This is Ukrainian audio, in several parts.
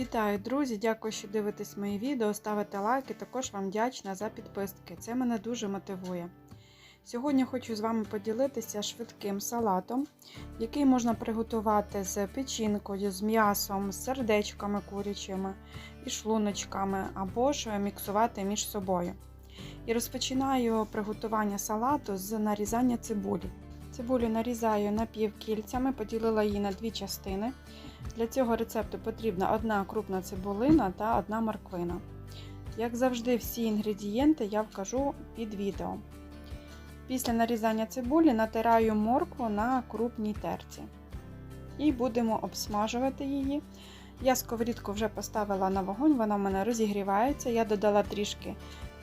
Вітаю, друзі! Дякую, що дивитесь мої відео, ставите лайки. Також вам вдячна за підписки. Це мене дуже мотивує. Сьогодні хочу з вами поділитися швидким салатом, який можна приготувати з печінкою, з м'ясом, з сердечками курячими і шлуночками, або ж міксувати між собою. І розпочинаю приготування салату з нарізання цибулі. Цибулю нарізаю напівкільцями, поділила її на дві частини. Для цього рецепту потрібна одна крупна цибулина та одна морквина. Як завжди, всі інгредієнти я вкажу під відео. Після нарізання цибулі натираю моркву на крупній терці. І будемо обсмажувати її. Я сковорідку вже поставила на вогонь, вона в мене розігрівається. Я додала трішки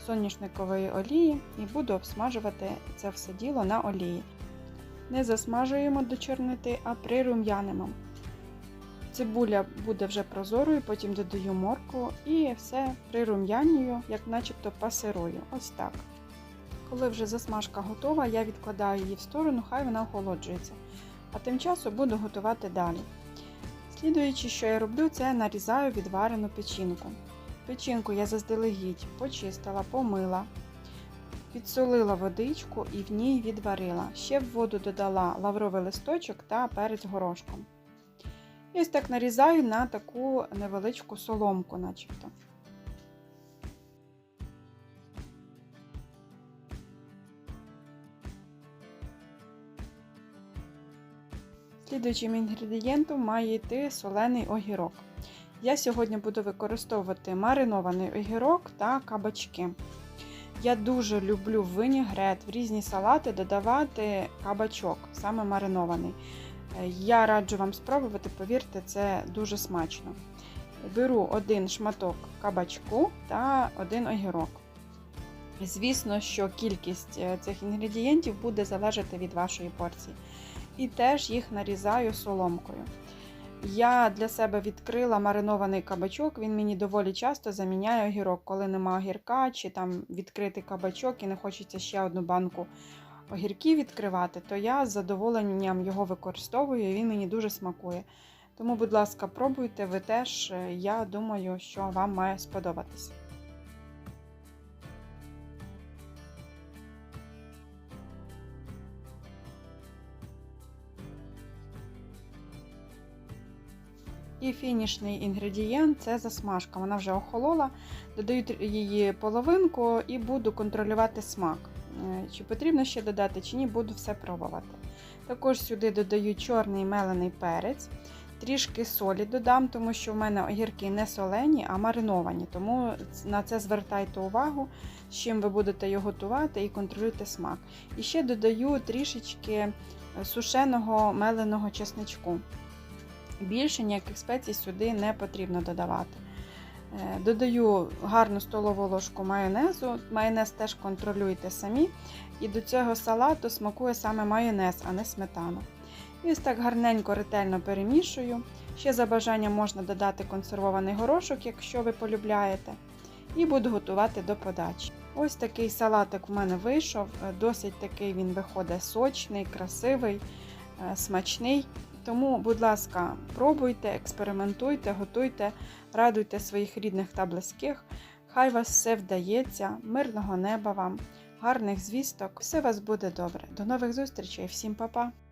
соняшникової олії і буду обсмажувати це все діло на олії. Не засмажуємо до чорноти, а прирум'янимо. Цибуля буде вже прозорою, потім додаю моркву і все прирум'янюю, як начебто пасирую. Ось так. Коли вже засмажка готова, я відкладаю її в сторону, хай вона охолоджується. А тим часом буду готувати далі. Слідуючи, що я роблю, це нарізаю відварену печінку. Печінку я заздалегідь почистила, помила, підсолила водичку і в ній відварила. Ще в воду додала лавровий листочок та перець горошком. І ось так нарізаю на таку невеличку соломку, начебто. Слідуючим інгредієнтом має йти солений огірок. Я сьогодні буду використовувати маринований огірок та кабачки. Я дуже люблю винігрет, в різні салати додавати кабачок, саме маринований. Я раджу вам спробувати, повірте, це дуже смачно. Беру один шматок кабачку та один огірок. Звісно, що кількість цих інгредієнтів буде залежати від вашої порції. І теж їх нарізаю соломкою. Я для себе відкрила маринований кабачок, він мені доволі часто заміняє огірок, коли нема огірка, чи там відкритий кабачок і не хочеться ще одну банку огірків відкривати, то я з задоволенням його використовую і він мені дуже смакує. Тому, будь ласка, пробуйте ви теж, я думаю, що вам має сподобатися. І фінішний інгредієнт це засмажка. Вона вже охолола, додаю її половинку і буду контролювати смак. Чи потрібно ще додати, чи ні, буду все пробувати. Також сюди додаю чорний мелений перець, трішки солі додам, тому що в мене огірки не солені, а мариновані. Тому на це звертайте увагу, з чим ви будете його готувати і контролюйте смак. І ще додаю трішечки сушеного меленого чесничку. Більше ніяких спецій сюди не потрібно додавати. Додаю гарну столову ложку майонезу. Майонез теж контролюйте самі. І до цього салату смакує саме майонез, а не сметана. І ось так гарненько, ретельно перемішую. Ще за бажанням можна додати консервований горошок, якщо ви полюбляєте. І буду готувати до подачі. Ось такий салатик в мене вийшов. Досить такий він виходить сочний, красивий, смачний. Тому, будь ласка, пробуйте, експериментуйте, готуйте, радуйте своїх рідних та близьких. Хай вас все вдається, мирного неба вам, гарних звісток, все у вас буде добре. До нових зустрічей, всім па-па!